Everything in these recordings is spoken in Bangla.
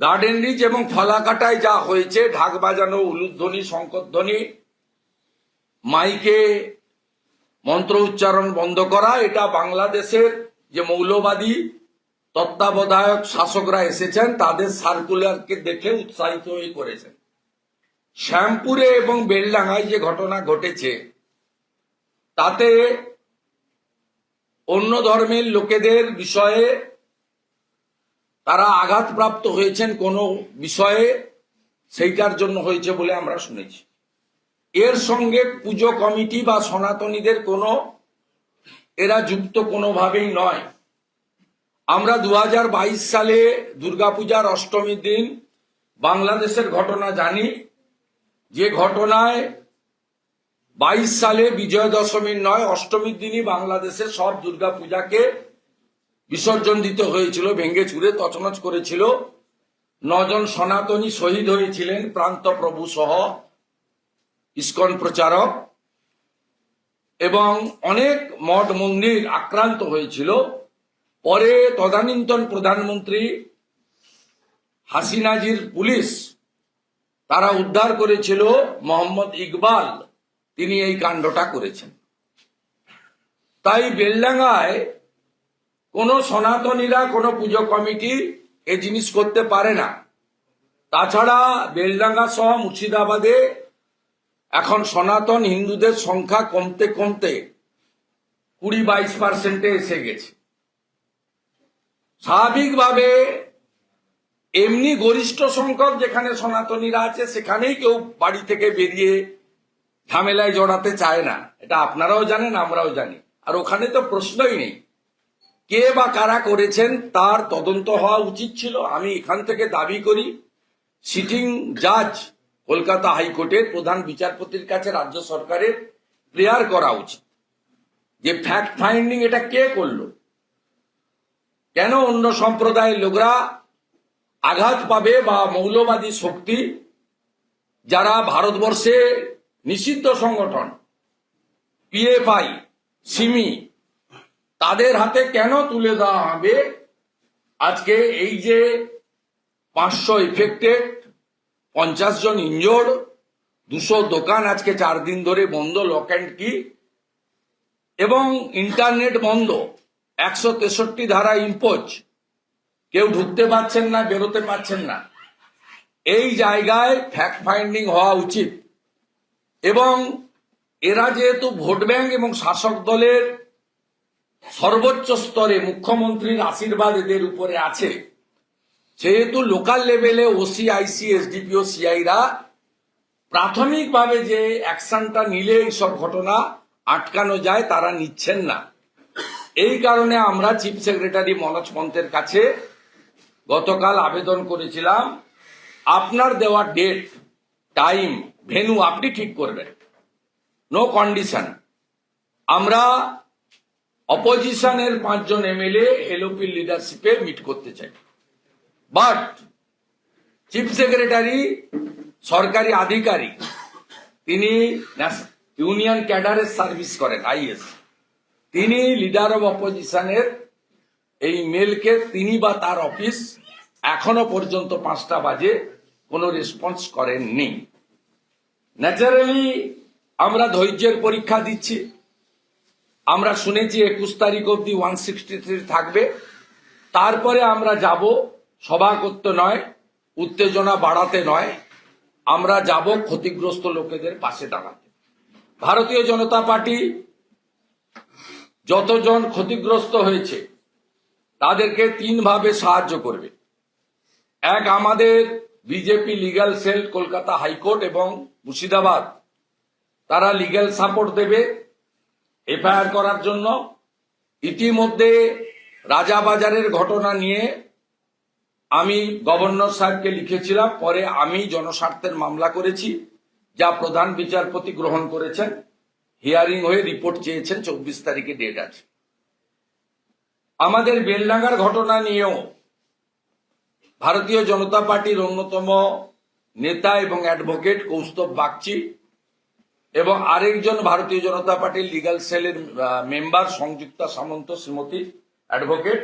গার্ডেন রিচ এবং ফলাকাটায় যা হয়েছে, ঢাক বাজানো, উলুধ্বনি, শঙ্করধ্বনি, মাইকে মন্ত্র উচ্চারণ বন্ধ করা, এটা বাংলাদেশের যে মৌলবাদী, তত্ত্বাবধায়ক শাসকরা এসেছেন, তাদের সার্কুলারকে দেখে উৎসাহিত হয়ে করেছেন। শ্যামপুরে এবং বেলডাঙ্গায় যে ঘটনা ঘটেছে, তাতে অন্য ধর্মের লোকেদের বিষয়ে তারা আঘাতপ্রাপ্ত হয়েছেন কোনো বিষয়ে, সেইটার জন্য হয়েছে বলে আমরা শুনেছি। এর সঙ্গে পুজো কমিটি বা সনাতনীদের কোনো, এরা যুক্ত কোনোভাবেই নয়। আমরা দু হাজার বাইশ সালে দুর্গাপূজার অষ্টমীর দিন বাংলাদেশের ঘটনা জানি। যে ঘটনায় বাইশ সালে বিজয়া দশমীর নয়, অষ্টমীর দিনই বাংলাদেশের সব দুর্গাপূজাকে বিসর্জন দিতে হয়েছিল ভেঙ্গে চুরে তছনছ করেছিল। নজন সনাতনী শহীদ হয়েছিলেন, প্রান্ত প্রভু সহ ইস্কন প্রচারক। এবং অনেক মঠ মন্দির আক্রান্ত হয়েছিল। পরে তদানীন্তন প্রধানমন্ত্রী হাসিনাজির পুলিশ তারা উদ্ধার করেছিল, মোহাম্মদ ইকবাল। তিনি এই কাণ্ডটা করেছেন। তাই বেলডাঙ্গায় কোনো সনাতনীরা, কোনো পুজো কমিটি এ জিনিস করতে পারে না। তাছাড়া বেলডাঙ্গা সহ মুর্শিদাবাদে এখন সনাতন হিন্দুদের সংখ্যা কমতে কমতে কুড়ি বাইশ পার্সেন্টে এসে গেছে। স্বাভাবিকভাবে এমনি গরিষ্ঠ সংখ্যক যেখানে সনাতনীরা আছে, সেখানেই কেউ বাড়ি থেকে বেরিয়ে ঝামেলায় জড়াতে চায় না। এটা আপনারাও জানেন, আমরাও জানি। আর ওখানে তো প্রশ্নই নেই। কে বা কারা করেছেন তার তদন্ত হওয়া উচিত ছিল। আমি এখান থেকে দাবি করি সিটিং জাজ কলকাতা হাইকোর্টের প্রধান বিচারপতির কাছে রাজ্য সরকারের প্রেয়ার করা উচিত। যে ফ্যাক্ট ফাইন্ডিং এটা কে করল? কেন অন্য সম্প্রদায়ের লোকরা আঘাত পাবে বা মৌলবাদী শক্তি, যারা ভারতবর্ষে নিষিদ্ধ সংগঠন পিএফআই সিমি তাদের হাতে কেন তুলে দেওয়া হবে? আজকে এই যে পাঁচশো ইফেক্টেড পঞ্চাশ জন ইনজোর্ড দুশো দোকান আজকে চার দিন ধরে বন্ধ লক অ্যান্ড কি এবং ইন্টারনেট বন্ধ, একশো তেষট্টি ধারা ইম্পোজ কেউ ঢুকতে পারছেন না, বেরোতে পারছেন না। এই জায়গায় ফ্যাক্ট ফাইন্ডিং হওয়া উচিত। এবং এরা যেহেতু ভোট ব্যাংক এবং শাসক দলের সর্বোচ্চ স্তরে মুখ্যমন্ত্রীর আশীর্বাদ এদের উপরে আছে। যেহেতু লোকাল লেভেলে ওসি আইসি এসডিপিও সিআইরা প্রাথমিকভাবে যে অ্যাকশনটা নিলে এইসব ঘটনা আটকানো যায়, তারা নিচ্ছেন না। এই কারণে আমরা চিফ সেক্রেটারি মনোজ পন্থের কাছে গতকাল আবেদন করেছিলাম, আপনার দেওয়া ডেট টাইম ভেনু আপনি ঠিক করবেন। নো কন্ডিশন আমরা অপোজিশনের পাঁচজন এমএলএ এলওপির লিডারশিপে মিট করতে চাই বাট চিফ সেক্রেটারি সরকারি আধিকারিক, তিনি ইউনিয়ন ক্যাডারের সার্ভিস করেন আইএস তিনি লিডার অব অপোজিশনের এই মেলকে তিনি বা তার অফিস এখনও পর্যন্ত পাঁচটা বাজে কোনো রেসপন্স করেননি। ন্যাচারালি আমরা ধৈর্যের পরীক্ষা দিচ্ছি। আমরা শুনেছি একুশ তারিখ অব্দি ওয়ান সিক্সটি থ্রি থাকবে। তারপরে আমরা যাব সভা করতে নয়, উত্তেজনা বাড়াতে নয়। আমরা যাব ক্ষতিগ্রস্ত লোকেদের পাশে দাঁড়াতে। ভারতীয় জনতা পার্টি যতজন ক্ষতিগ্রস্ত হয়েছে, তাদেরকে তিনভাবে সাহায্য করবে। এক, আমাদের BJP legal cell Kolkata high court এবং মুর্শিদাবাদ, তারা লিগ্যাল সাপোর্ট দেবে। এফআইআর করার জন্য ইতিমধ্যে রাজাবাজারের ঘটনা নিয়ে আমি গভর্নর সাহেবকে লিখেছিলাম, পরে আমি জনস্বার্থের মামলা করেছি, যা প্রধান বিচারপতি গ্রহণ করেছেন। হিয়ারিং হয়ে রিপোর্ট চেয়েছেন, চব্বিশ তারিখে ডেট আছে। আমাদের বেলডাঙ্গার ঘটনা নিয়েও ভারতীয় জনতা পার্টির অন্যতম নেতা এবং অ্যাডভোকেট কৌস্তব বাগচি এবং আরেকজন ভারতীয় জনতা পার্টির লিগ্যাল সেলের মেম্বার সংযুক্তা সামন্ত শ্রীমতী অ্যাডভোকেট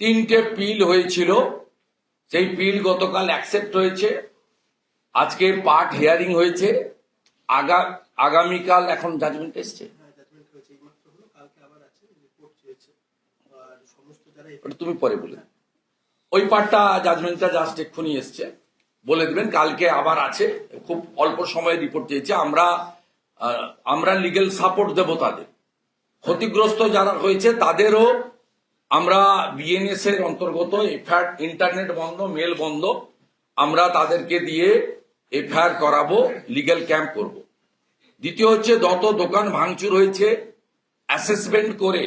তিনটে পিল হয়েছিল। সেই পিল গতকাল অ্যাকসেপ্ট হয়েছে। আজকে পার্ট হিয়ারিং হয়েছে। আগা আগামীকাল এখন জাজমেন্ট এসছে। হ্যাঁ তুমি পরে বলে ওই পার্টটা জাজমেন্টটা জাস্ট এক্ষুনি এসছে। বলে দেবেন, কালকে আবার আছে। খুব অল্প সময়ে রিপোর্ট চেয়েছে আমরা আমরা লিগেল সাপোর্ট দেব তাদের। ক্ষতিগ্রস্ত যারা হয়েছে, তাদেরও আমরা বিএনএস এর অন্তর্গত এফআইআর ইন্টারনেট বন্ধ মেল বন্ধ, আমরা তাদেরকে দিয়ে এফআইআর করাবো লিগেল ক্যাম্প করব। দ্বিতীয় হচ্ছে, যত দোকান ভাঙচুর হয়েছে অ্যাসেসমেন্ট করে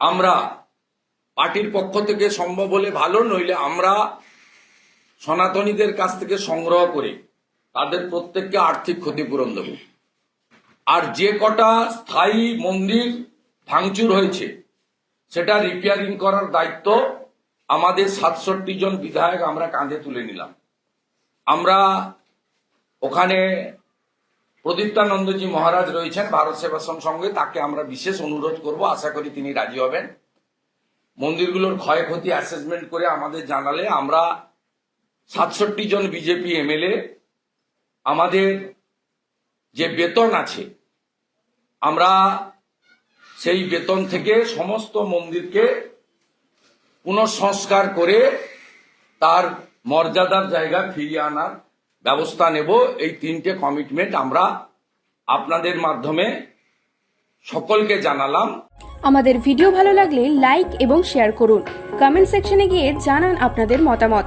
আমরা পার্টির পক্ষ থেকে সম্ভব হলে ভালো, নইলে আমরা সনাতনীদের কাছ থেকে সংগ্রহ করে তাদের প্রত্যেককে আর্থিক ক্ষতিপূরণ দেব। আর যে কটা স্থায়ী মন্দির ভাঙচুর হয়েছে, সেটা রিপেয়ারিং করার দায়িত্ব আমাদের সাতষট্টি জন বিধায়ক আমরা কাঁধে তুলে নিলাম। আমরা ওখানে প্রদীপ্তানন্দজি মহারাজ রয়েছেন ভারত সেবাশ্রম সঙ্গে, তাকে আমরা বিশেষ অনুরোধ করব, আশা করি তিনি রাজি হবেন। মন্দিরগুলোর ক্ষয়ক্ষতি অ্যাসেসমেন্ট করে আমাদের জানালে আমরা সাতষট্টি জন বিজেপি এমএলএ, আমাদের যে বেতন আছে, আমরা সেই বেতন থেকে সমস্ত মন্দিরকে পুনঃসংস্কার করে তার মর্যাদার জায়গা ফিরিয়ে আনার ব্যবস্থা নেব। এই তিনটে কমিটমেন্ট আমরা আপনাদের মাধ্যমে সকলকে জানালাম। আমাদের ভিডিও ভালো লাগলে লাইক এবং শেয়ার করুন। কমেন্ট সেকশনে গিয়ে জানান আপনাদের মতামত।